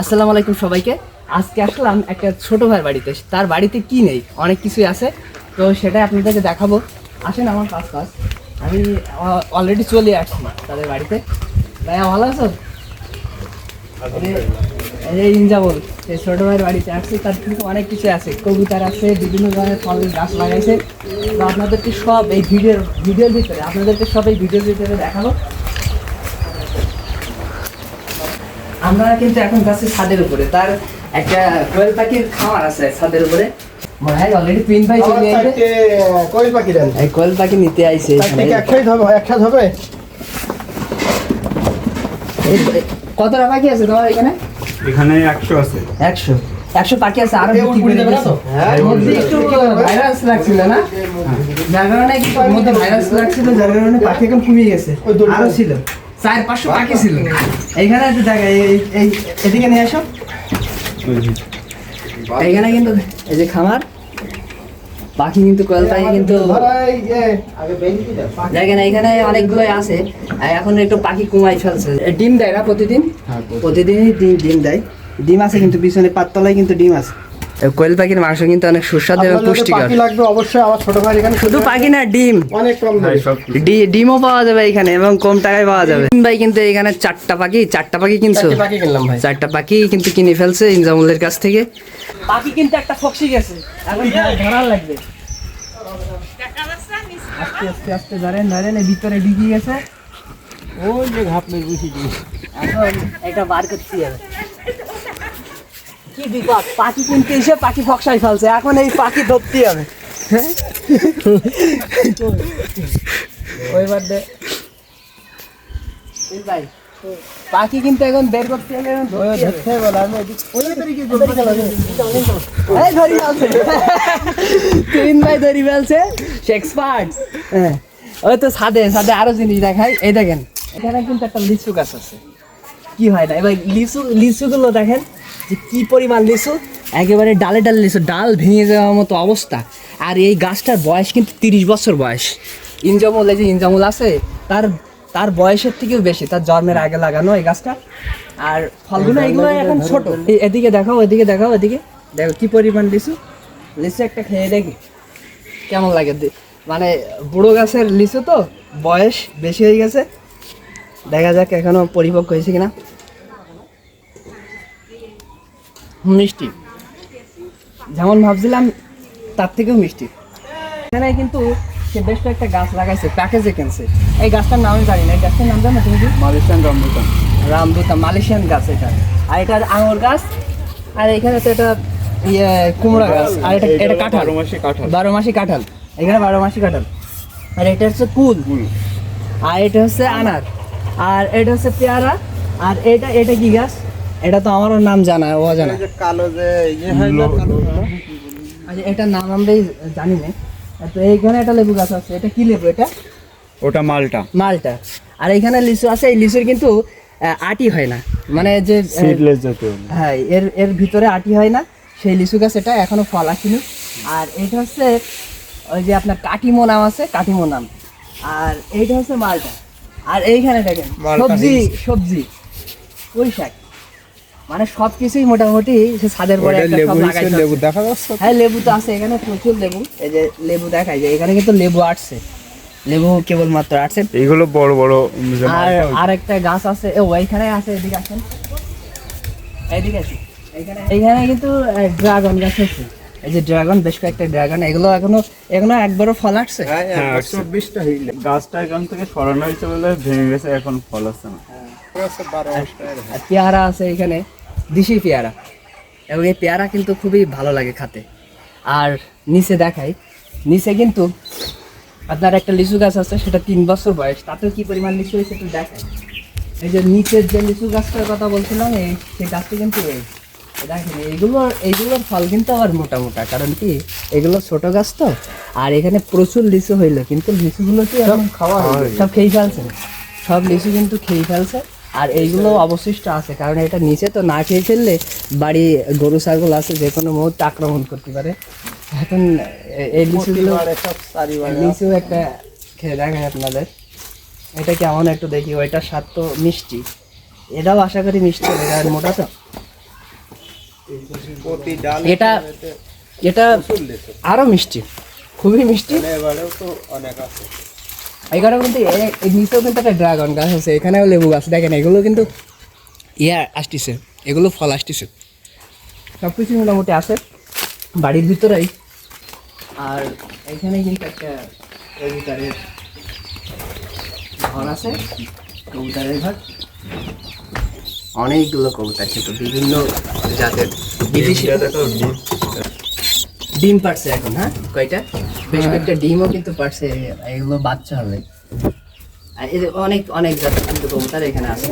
আসসালামু আলাইকুম সবাইকে। আজকে আসলাম একটা ছোট ভাইয়ের বাড়িতে। তার বাড়িতে কি নেই? অনেক কিছুই আছে। তো সেটাই আপনাদেরকে দেখাবো। আসেন আমার কাজ কাজ আমি অলরেডি চলে আসছি তাদের বাড়িতে। ভাইয়া, ভালো আছো? এই এই ইনজাবল সেই ছোট ভাইয়ের বাড়িতে আসছি। তার কিন্তু অনেক কিছু আছে। কবুতর আছে, বিভিন্ন ধরনের ফলের গাছ লাগাইছে। তো আপনাদেরকে সব এই ভিডিওর ভিডিওর ভিতরে আপনাদেরকে সব এই ভিডিওর ভিতরে দেখাবো। আমরা কিন্তু এখন যাচ্ছি ছাদের উপরে। তার একটা কোয়েল পাখির খামার আছে ছাদের উপরে। ভাই অলরেডি পিন ভাই চলে আমার কোয়েল পাখি দেন। এই কোয়েল পাখি নিতে আইছে একসাথে হবে? একসাথে হবে? কতটা পাখি আছে তোমার এখানে? এখানে একশো আছে। একশো। একশো পাখি আছে আরও? হ্যাঁ। ভাইরাস লাগছিল না? যার কারণে মধ্যে ভাইরাস লাগছিল যার কারণে পাখি এখন কমে গেছে। দুটো। আরও ছিল। চার পাঁচশো পাখি ছিল। এইখানে দেখা এই- এদিকে নিয়ে আসো। এইখানে কিন্তু এই যে খামার পাখি কিন্তু পাখি কিন্তু। দেখেন এখানে অনেকগুলোই আছে। এখন একটু পাখি কমাই ফেলছে ডিম দেয় না প্রতিদিন। প্রতিদিনই ডিম ডিম দেয়। ডিম আছে কিন্তু পিছনে পাততলায় কিন্তু ডিম আছে। কোয়েল পাখির মাংস কিন্তু অনেক সুস্বাদু এবং পুষ্টিকর। লাগবে অবশ্যই আমার ছোট ভাই এখানে শুধু পাখি না ডিম। অনেক কম দামে। ডি- ডিমও পাওয়া যাবে এখানে এবং কম টাকায় পাওয়া যাবে। ভাই কিন্তু এখানে চারটা পাখি চারটা পাখি কিনছো চারটে পাখি কিনলাম ভাই। চারটা পাখি কিন্তু কিনে ফেলছে ইনজামুলের কাছ থেকে। পাখি কিন্তু একটা ফক্সি গেছে। এখন ধরার লাগবে। আস্তে আস্তে আস্তে ধরেন ধরেন এই ভিতরে ঢুকে গেছে। ওই যে ঘাপ মেরে বসে দিই এখন এটা বার করতে হবে কি বিপদ? পাখি কিনতে এসে পাখি ফক্সাই ফেলছে। এখন এই পাখি ধরতে হবে। ওইবার দে। ভাই পাখি কিন্তু এখন বের করতে এখন ধরতে হবে। এই ধরি ফেলছে। তিন ভাই ধরি ফেলছে এক্সপার্ট হ্যাঁ। ওই তো ছাদে ছাদে আরও জিনিস দেখাই। এই দেখেন এখানে কিন্তু একটা লিচু গাছ আছে। কি হয় না? এবার লিচু লিচুগুলো দেখেন। যে কি পরিমাণ লিচু একেবারে ডালে ডালে লিচু ডাল ভেঙে যাওয়ার মতো অবস্থা। আর এই গাছটার বয়স কিন্তু তিরিশ বছর বয়স। ইনজামুল এই যে ইনজামুল আছে তার তার বয়সের থেকেও বেশি তার জন্মের আগে লাগানো এই গাছটা। আর ফলগুলো এগুলো এখন ছোট। এদিকে দেখাও এদিকে দেখাও এদিকে। দেখো কি পরিমাণ লিচু লিচু একটা খেয়ে দেখি কেমন লাগে মানে বুড়ো গাছের লিচু তো বয়স বেশি হয়ে গেছে। দেখা যাক এখনও পরিপক্ক হয়েছে কিনা। মিষ্টি। যেমন ভাবছিলাম তার থেকেও মিষ্টি। এখানে কিন্তু সে বেশ একটা গাছ লাগাইছে প্যাকেজে কিনছে। এই গাছটার নাম আমি জানি না এই গাছটার নাম জানো তুমি? মালয়েশিয়ান রমবুটান রামদুতা মালয়েশিয়ান গাছ এটা। আর এটা আঙুর গাছ আর এখানে তো এটা ইয়ে কুমড়া গাছ আর এটা এটা কাঁঠাল। বারো মাসে কাঁঠাল। বারো মাসি কাঁঠাল। এখানে বারো মাসি কাঁঠাল। আর এটা হচ্ছে কুল। আর এটা হচ্ছে আনার। আর এটা হচ্ছে পেয়ারা। আর এটা এটা কি গাছ? এটা তো আমারও নাম জানা ও জানা। কালো যে ইয়ে হয় না কালো আচ্ছা এটার নাম আমরাই জানি না। তো এইখানে একটা লেবু গাছ আছে এটা কি লেবু এটা? ওটা মালটা। মালটা। আর এখানে লিচু আছে এই লিচুর কিন্তু আহ, আটি হয় না। মানে যে সিডলেস জাতীয় হ্যাঁ এর এর ভিতরে আটি হয় না সেই লিচু গাছ এটা এখনও ফল আসেনি। আর এটা হচ্ছে ওই যে আপনার কাটিমো নাম আছে কাটিমো নাম। আর এইটা হচ্ছে মালটা। আর এইখানে দেখেন সবজি সবজি পুঁই শাক। মানে সব কিছুই মোটামুটি সে ছাদের পরে লেবু দেখা যাচ্ছে হ্যাঁ লেবু তো আছে এখানে প্রচুর লেবু। এই যে লেবু দেখা যায় এখানে কিন্তু লেবু আসছে। লেবু কেবলমাত্র আসছে। এইগুলো বড় বড় আর আরেকটা গাছ আছে। ও ওইখানে আছে এদিকে আসেন। এইদিকে আছে এইখানে এইখানে কিন্তু ড্রাগন গাছ আছে এই যে ড্রাগন বেশ কয়েকটা ড্রাগন এগুলো এখনও এখনও একবারও ফল আসছে? হ্যাঁ, চব্বিশটা হইলে। গাছটা এখান থেকে সরানো হয়েছে বলে ভেঙে গেছে এখন ফল আসছে না। পেয়ারা আছে এখানে দেশি পেয়ারা। এবং এই পেয়ারা কিন্তু খুবই ভালো লাগে খেতে। আর নিচে দেখাই নিচে কিন্তু আপনার একটা লিচু গাছ আছে সেটা তিন বছর বয়স। তাতেও কি পরিমাণ লিচু হয়েছে একটু দেখাই। এই যে নিচের যে লিচু গাছটার কথা বলছিলাম এই সেই গাছটা কিন্তু এই দেখেন এইগুলো এইগুলোর ফল কিন্তু আবার মোটা মোটা কারণ কি এগুলো ছোট গাছ তো আর এখানে প্রচুর লিচু হইল কিন্তু লিচুগুলো কি এখন খাওয়া সব খেয়ে ফেলছে সব লিচু কিন্তু খেয়ে ফেলছে আর এইগুলো অবশিষ্ট আছে কারণ এটা নিচে তো না খেয়ে ফেললে বাড়ি গরু ছাগল আছে যে কোনো মুহূর্তে আক্রমণ করতে পারে। এখন এই লিচুগুলো লিচু একটা খেয়ে দেখেন আপনাদের এটা কেমন একটু দেখি ওইটার স্বাদ তো মিষ্টি এটাও আশা করি মিষ্টি হবে কারণ মোটা তো। এটা এটা আরও মিষ্টি খুবই মিষ্টি। এবারেও তো অনেক আছে। এখানেও কিন্তু নিচেও কিন্তু একটা ড্রাগন গাছ আছে এখানেও লেবু গাছ দেখেন এগুলো কিন্তু ইয়ে আসতেছে এগুলো ফল আসতেছে। সব কিছু মোটামুটি আছে বাড়ির ভিতরেই। আর এখানে কিন্তু একটা কবুতরের ঘর আছে কবুতরের ঘর। অনেকগুলো কবিতা ছিল বিভিন্ন জাতের বিদেশি ডিম পারছে এখন হ্যাঁ? কয়টা? বেশ কয়েকটা ডিমও কিন্তু পারছে এগুলো বাচ্চা হবে। আর এদের অনেক অনেক জাতের কিন্তু কবুতর এখানে আছে।